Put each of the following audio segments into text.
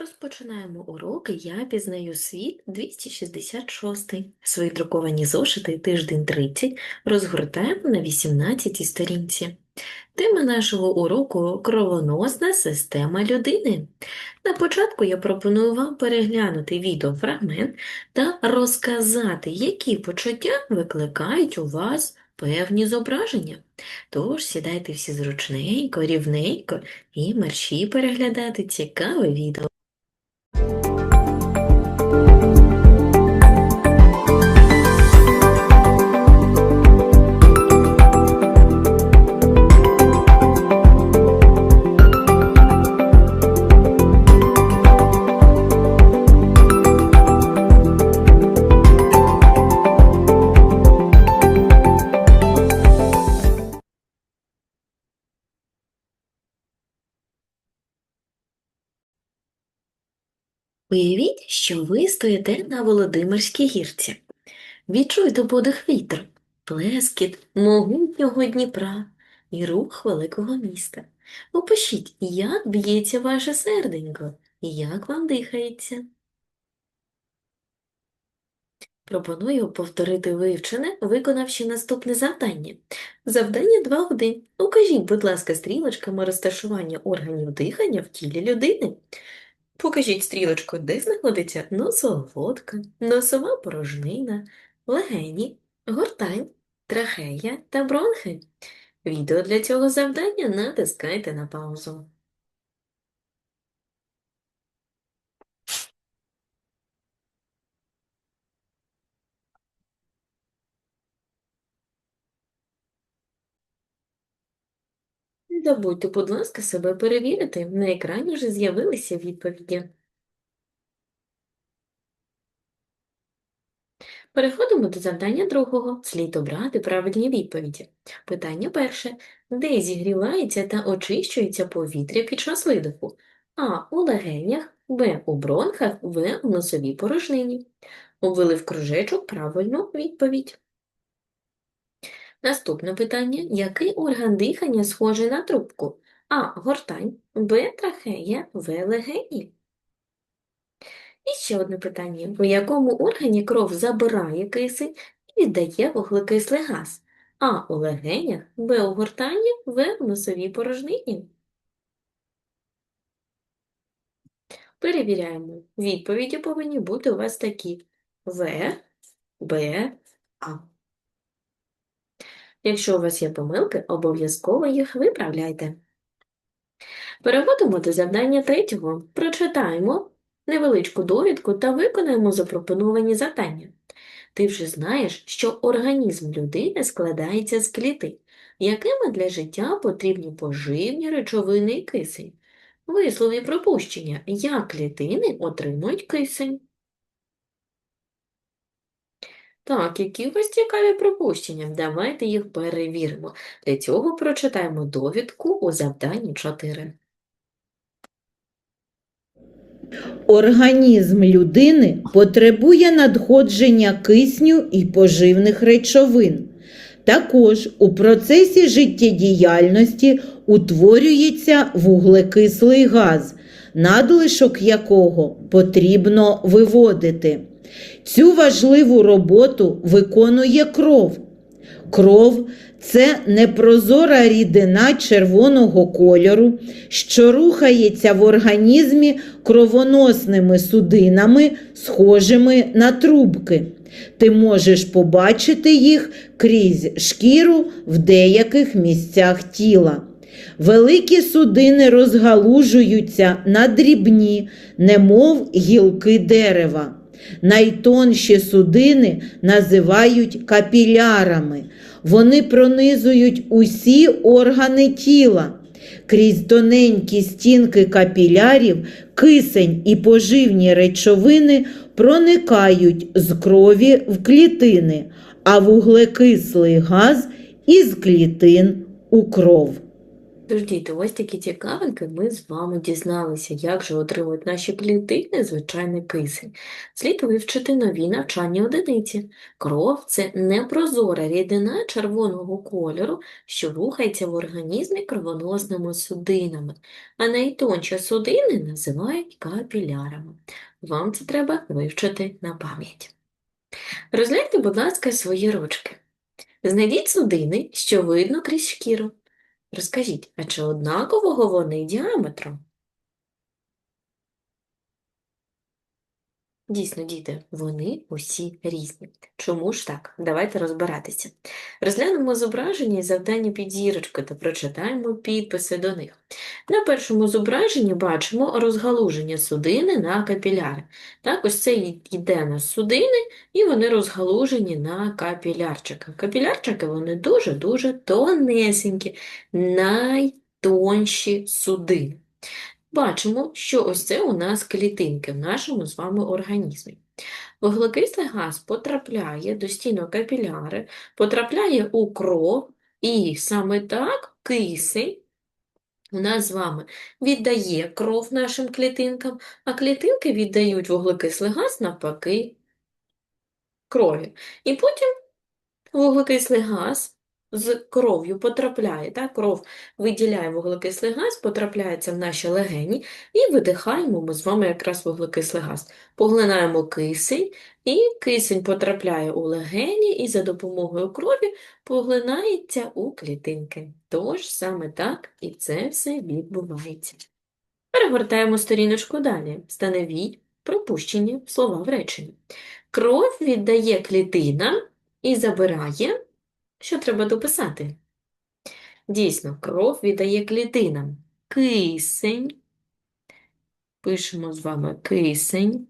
Розпочинаємо уроки «Я пізнаю світ» 266. Свої друковані зошити тиждень 30 розгортаємо на 18 сторінці. Тема нашого уроку – кровоносна система людини. На початку я пропоную вам переглянути відеофрагмент та розказати, які почуття викликають у вас певні зображення. Тож сідайте всі зручненько, рівненько і мерщій переглядати цікаве відео. Уявіть, що ви стоїте на Володимирській гірці. Відчуйте подих вітру, плескіт могутнього Дніпра і рух великого міста. Опишіть, як б'ється ваше серденько і як вам дихається. Пропоную повторити вивчене, виконавши наступне завдання. Завдання 2.1. Укажіть, будь ласка, стрілочками розташування органів дихання в тілі людини. Покажіть стрілочку, де знаходиться носоглотка, носова порожнина, легені, гортань, трахея та бронхи. Відео для цього завдання натискайте на паузу. Не забудьте, будь ласка, себе перевірити. На екрані вже з'явилися відповіді. Переходимо до завдання другого. Слід обрати правильні відповіді. Питання перше. Де зігрівається та очищується повітря під час видиху? А. У легенях, Б. У бронхах, В. У носовій порожнині. Обвели в кружечок правильну відповідь. Наступне питання. Який орган дихання схожий на трубку? А. Гортань, Б. Трахея, В. Легені. І ще одне питання. У якому органі кров забирає кисень і віддає вуглекислий газ? А. У легенях, Б. У гортані, В. У носовій порожнині. Перевіряємо. Відповіді повинні бути у вас такі. В, Б, А. Якщо у вас є помилки, обов'язково їх виправляйте. Переходимо до завдання третього. Прочитаємо невеличку довідку та виконаємо запропоновані завдання. Ти вже знаєш, що організм людини складається з клітин, якими для життя потрібні поживні речовини і кисень. Вислови пропущення, як клітини отримують кисень. Так, які у цікаві припущення? Давайте їх перевіримо. Для цього прочитаємо довідку у завданні 4. Організм людини потребує надходження кисню і поживних речовин. Також у процесі життєдіяльності утворюється вуглекислий газ, надлишок якого потрібно виводити. Цю важливу роботу виконує кров. Кров це непрозора рідина червоного кольору, що рухається в організмі кровоносними судинами, схожими на трубки. Ти можеш побачити їх крізь шкіру в деяких місцях тіла. Великі судини розгалужуються на дрібні, немов гілки дерева. Найтонші судини називають капілярами. Вони пронизують усі органи тіла. Крізь тоненькі стінки капілярів кисень і поживні речовини проникають з крові в клітини, а вуглекислий газ із клітин у кров. Тож, ось такі цікавинки ми з вами дізналися, як же отримують наші клітини звичайний кисень. Слід вивчити нові навчальні одиниці. Кров – це непрозора рідина червоного кольору, що рухається в організмі кровоносними судинами, а найтонші судини називають капілярами. Вам це треба вивчити на пам'ять. Розгляньте, будь ласка, свої ручки. Знайдіть судини, що видно крізь шкіру. Розкажіть, а чи однакового вони діаметром? Дійсно, діти, вони усі різні. Чому ж так? Давайте розбиратися. Розглянемо зображення і завдання під зірочкою та прочитаємо підписи до них. На першому зображенні бачимо розгалуження судини на капіляри. Так, ось це йде на судини, і вони розгалужені на капілярчики. Капілярчики вони дуже-дуже тонесенькі, найтонші судини. Бачимо, що ось це у нас клітинки в нашому з вами організмі. Вуглекислий газ потрапляє до стінок капіляри, потрапляє у кров, і саме так кисень у нас з вами віддає кров нашим клітинкам, а клітинки віддають вуглекислий газ навпаки крові. І потім вуглекислий газ з кров'ю потрапляє, так? Кров виділяє вуглекислий газ, потрапляється в наші легені і видихаємо ми з вами якраз вуглекислий газ. Поглинаємо кисень, і кисень потрапляє у легені і за допомогою крові поглинається у клітинки. Тож саме так і це все відбувається. Перегортаємо сторіночку далі. Встановіть пропущені слова в реченні. Кров віддає клітинам і забирає. Що треба дописати? Дійсно, кров віддає клітинам. Кисень. Пишемо з вами кисень.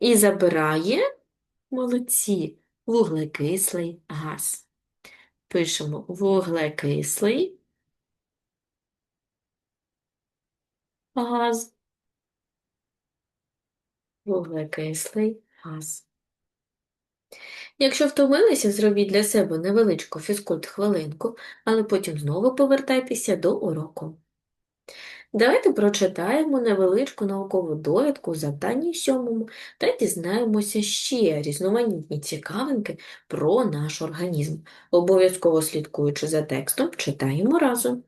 І забирає, молодці, вуглекислий газ. Пишемо вуглекислий газ. Вуглекислий газ. Якщо втомилися, зробіть для себе невеличку фізкульт-хвилинку, але потім знову повертайтеся до уроку. Давайте прочитаємо невеличку наукову довідку завданні сьомому та дізнаємося ще різноманітні цікавинки про наш організм. Обов'язково слідкуючи за текстом, читаємо разом.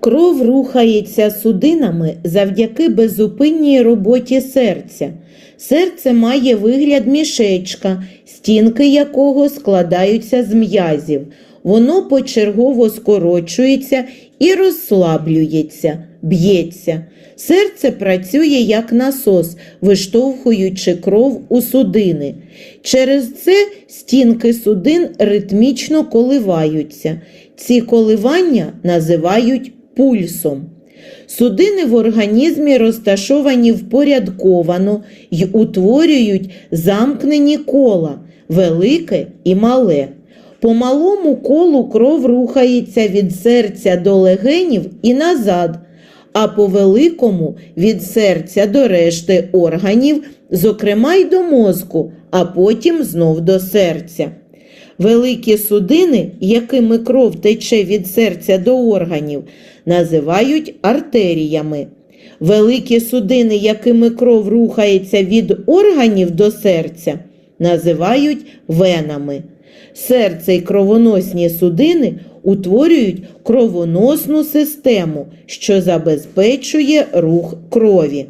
Кров рухається судинами завдяки безупинній роботі серця. Серце має вигляд мішечка, стінки якого складаються з м'язів. Воно почергово скорочується і розслаблюється, б'ється. Серце працює як насос, виштовхуючи кров у судини. Через це стінки судин ритмічно коливаються. Ці коливання називають пульсом. Судини в організмі розташовані впорядковано й утворюють замкнені кола велике і мале. По малому колу кров рухається від серця до легенів і назад, а по великому від серця до решти органів, зокрема й до мозку, а потім знов до серця. Великі судини, якими кров тече від серця до органів, називають артеріями. Великі судини, якими кров рухається від органів до серця, називають венами. Серце й кровоносні судини утворюють кровоносну систему, що забезпечує рух крові.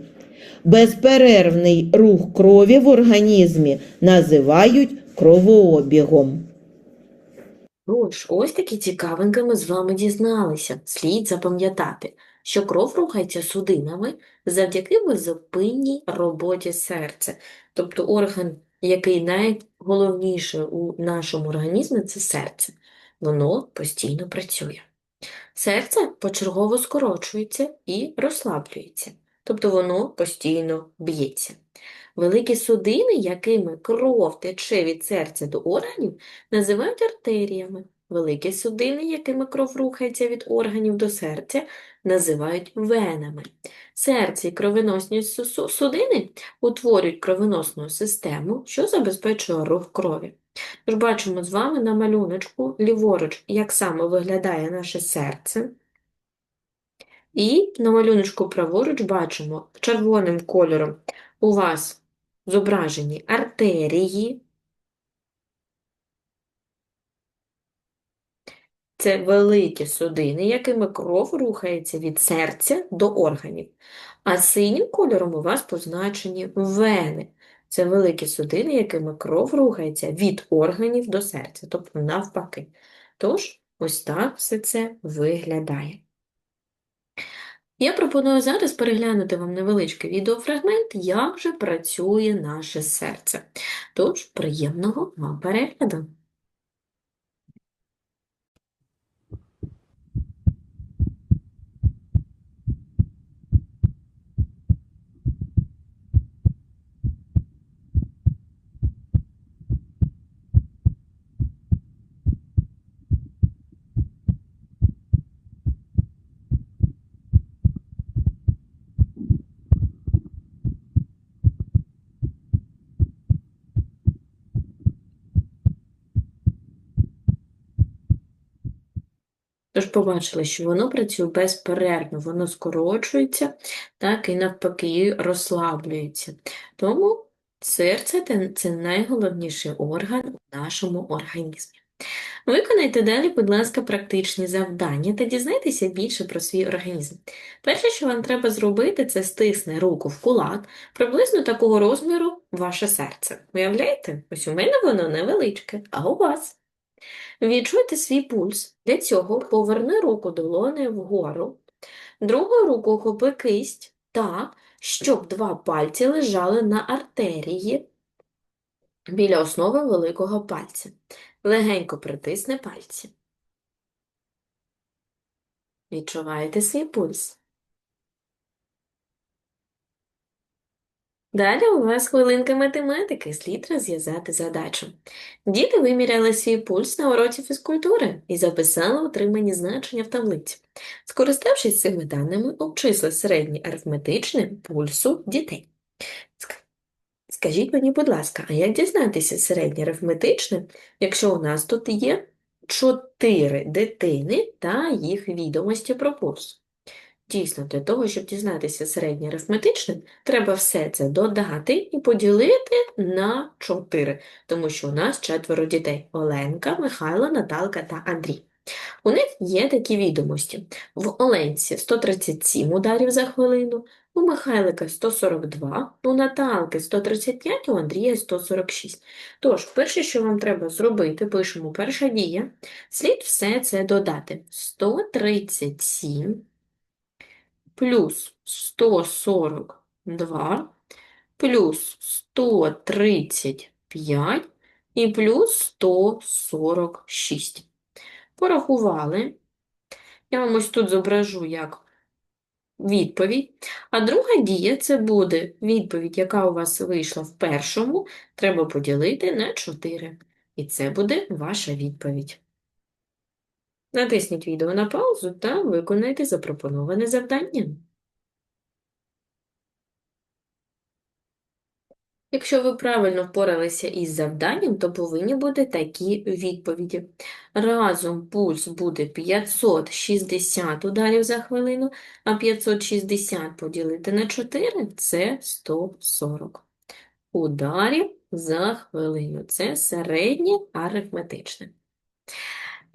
Безперервний рух крові в організмі називають кровообігом. Тож, ось такі цікавинки ми з вами дізналися. Слід запам'ятати, що кров рухається судинами завдяки безупинній роботі серця. Тобто орган, який найголовніше у нашому організмі, це серце. Воно постійно працює. Серце почергово скорочується і розслаблюється, тобто воно постійно б'ється. Великі судини, якими кров тече від серця до органів, називають артеріями. Великі судини, якими кров рухається від органів до серця, називають венами. Серце і кровоносні судини утворюють кровоносну систему, що забезпечує рух крові. Тож бачимо з вами на малюночку ліворуч, як саме виглядає наше серце. І на малюночку праворуч бачимо червоним кольором у вас зображені артерії. Це великі судини, якими кров рухається від серця до органів. А синім кольором у вас позначені вени. Це великі судини, якими кров рухається від органів до серця, тобто навпаки. Тож, ось так все це виглядає. Я пропоную зараз переглянути вам невеличкий відеофрагмент, як же працює наше серце. Тож, приємного вам перегляду! Тож побачили, що воно працює безперервно, воно скорочується, так і навпаки розслаблюється. Тому серце це найголовніший орган у нашому організмі. Виконайте далі, будь ласка, практичні завдання та дізнайтеся більше про свій організм. Перше, що вам треба зробити, це стисни руку в кулак, приблизно такого розміру ваше серце. Уявляєте? Ось у мене воно невеличке, а у вас? Відчуйте свій пульс. Для цього поверни руку долонею вгору, другу руку охопи кисть так, щоб два пальці лежали на артерії біля основи великого пальця. Легенько притисни пальці. Відчуваєте свій пульс. Далі у вас хвилинка математики, слід розв'язати задачу. Діти виміряли свій пульс на уроці фізкультури і записали отримані значення в таблиці. Скориставшись цими даними, обчисли середнє арифметичне пульсу дітей. Скажіть мені, будь ласка, а як дізнатися середнє арифметичне, якщо у нас тут є чотири дитини та їх відомості про пульс? Дійсно, для того, щоб дізнатися середнє арифметичне, треба все це додати і поділити на 4, тому що у нас четверо дітей – Оленка, Михайло, Наталка та Андрій. У них є такі відомості. В Оленці 137 ударів за хвилину, у Михайлика 142, у Наталки 135, у Андрія 146. Тож, перше, що вам треба зробити, пишемо перша дія, слід все це додати. 137 плюс 142 плюс 135 і плюс 146. Порахували. Я вам ось тут зображу як відповідь. А друга дія – це буде відповідь, яка у вас вийшла в першому, треба поділити на 4. І це буде ваша відповідь. Натисніть відео на паузу та виконайте запропоноване завдання. Якщо ви правильно впоралися із завданням, то повинні бути такі відповіді. Разом пульс буде 560 ударів за хвилину, а 560 поділити на 4 – це 140 ударів за хвилину. Це середнє арифметичне.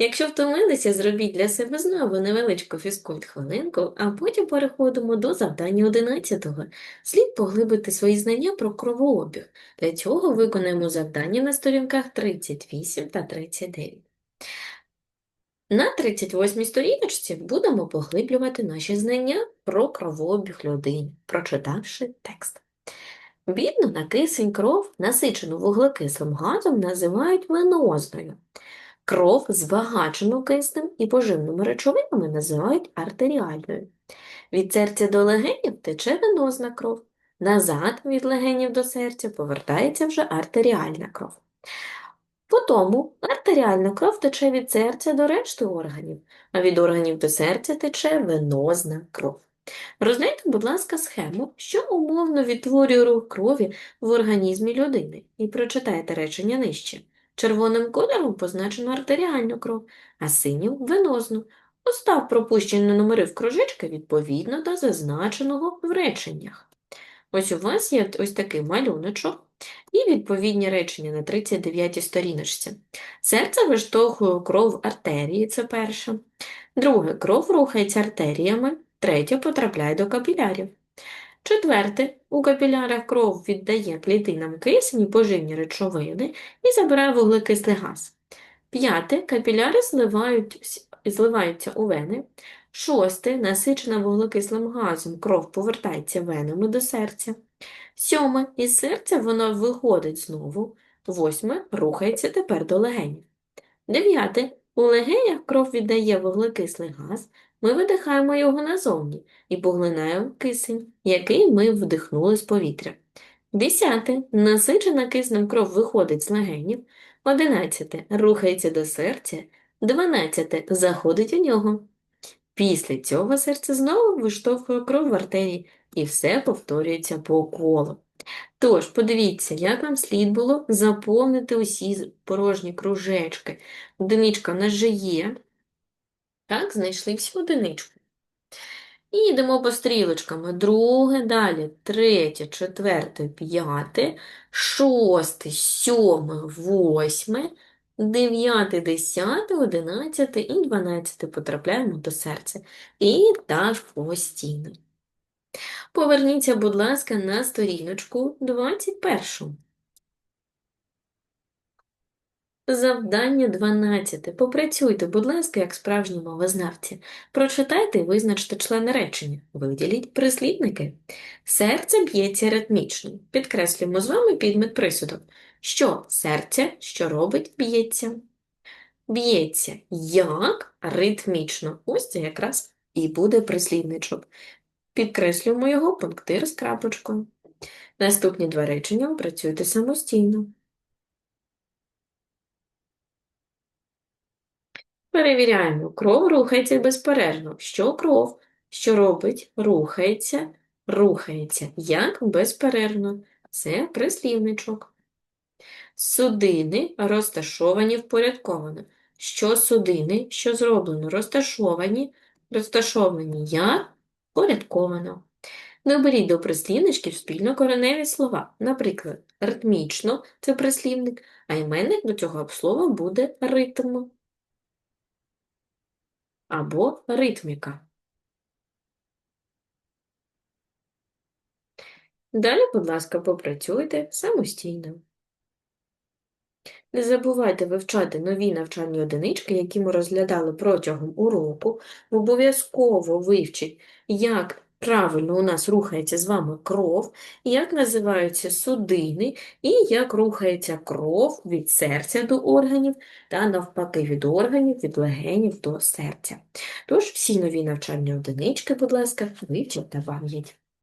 Якщо втомилися, зробіть для себе знову невеличку фізкульт-хвилинку, а потім переходимо до завдання 11-го. Слід поглибити свої знання про кровообіг. Для цього виконаємо завдання на сторінках 38 та 39. На 38-й сторіночці будемо поглиблювати наші знання про кровообіг людини, прочитавши текст. Бідну на кисень кров, насичену вуглекислим газом, називають венозною. Кров, збагачену киснем і поживними речовинами, називають артеріальною. Від серця до легенів тече венозна кров. Назад від легенів до серця повертається вже артеріальна кров. Потому артеріальна кров тече від серця до решти органів, а від органів до серця тече венозна кров. Розгляньте, будь ласка, схему, що умовно відтворює рух крові в організмі людини, і прочитайте речення нижче. Червоним кольором позначено артеріальну кров, а синім – венозну. Постав пропущені номери в кружечки відповідно до зазначеного в реченнях. Ось у вас є ось такий малюночок і відповідні речення на 39-й сторіночці. Серце виштовхує кров в артерії, це перше. Друге, кров рухається артеріями. Третє, потрапляє до капілярів. Четверте, у капілярах кров віддає клітинам кисень і поживні речовини і забирає вуглекислий газ. П'яте, капіляри зливають, зливаються у вени. Шосте, насичена вуглекислим газом кров повертається венами до серця. Сьоме, із серця вона виходить знову. Восьме, рухається тепер до легенів. Дев'яте, у легенях кров віддає вуглекислий газ, ми видихаємо його назовні і поглинаємо кисень, який ми вдихнули з повітря. Десяте, насичена киснем кров виходить з легенів. Одинадцяте, рухається до серця. Дванадцяте, заходить у нього. Після цього серце знову виштовхує кров в артерії, і все повторюється по колу. Тож, подивіться, як вам слід було заповнити усі порожні кружечки. Одиничка в нас же є. Так, знайшли всю одиничку. І йдемо по стрілочками. Друге, далі, третє, четверте, п'яте, шосте, сьоме, восьме, дев'яте, десяте, одинадцяте і дванадцяте потрапляємо до серця. І так постійно. Поверніться, будь ласка, на сторіночку 21. Завдання 12. Попрацюйте, будь ласка, як справжні мовознавці. Прочитайте і визначте члени речення. Виділіть прислівники. Серце б'ється ритмічно. Підкреслюємо з вами підмет присудок. Що серце, що робить, б'ється. Б'ється як ритмічно. Ось це якраз і буде прислівничок. Підкреслюємо його пунктир з крапочкою. Наступні два речення опрацюйте самостійно. Перевіряємо. Кров рухається безперервно. Що кров? Що робить? Рухається, рухається. Як безперервно? Це прислівничок. Судини розташовані впорядковано. Що судини? Що зроблено? Розташовані. Розташовані як? Впорядковано. Доберіть до прислівничків спільно кореневі слова. Наприклад, ритмічно – це прислівник, а іменник до цього слова буде ритм або ритміка. Далі, будь ласка, попрацюйте самостійно. Не забувайте вивчати нові навчальні одинички, які ми розглядали протягом уроку. Обов'язково вивчіть, як правильно у нас рухається з вами кров, як називаються судини і як рухається кров від серця до органів та навпаки від органів, від легенів до серця. Тож всі нові навчальні одинички, будь ласка, вивчіть та пам'ять.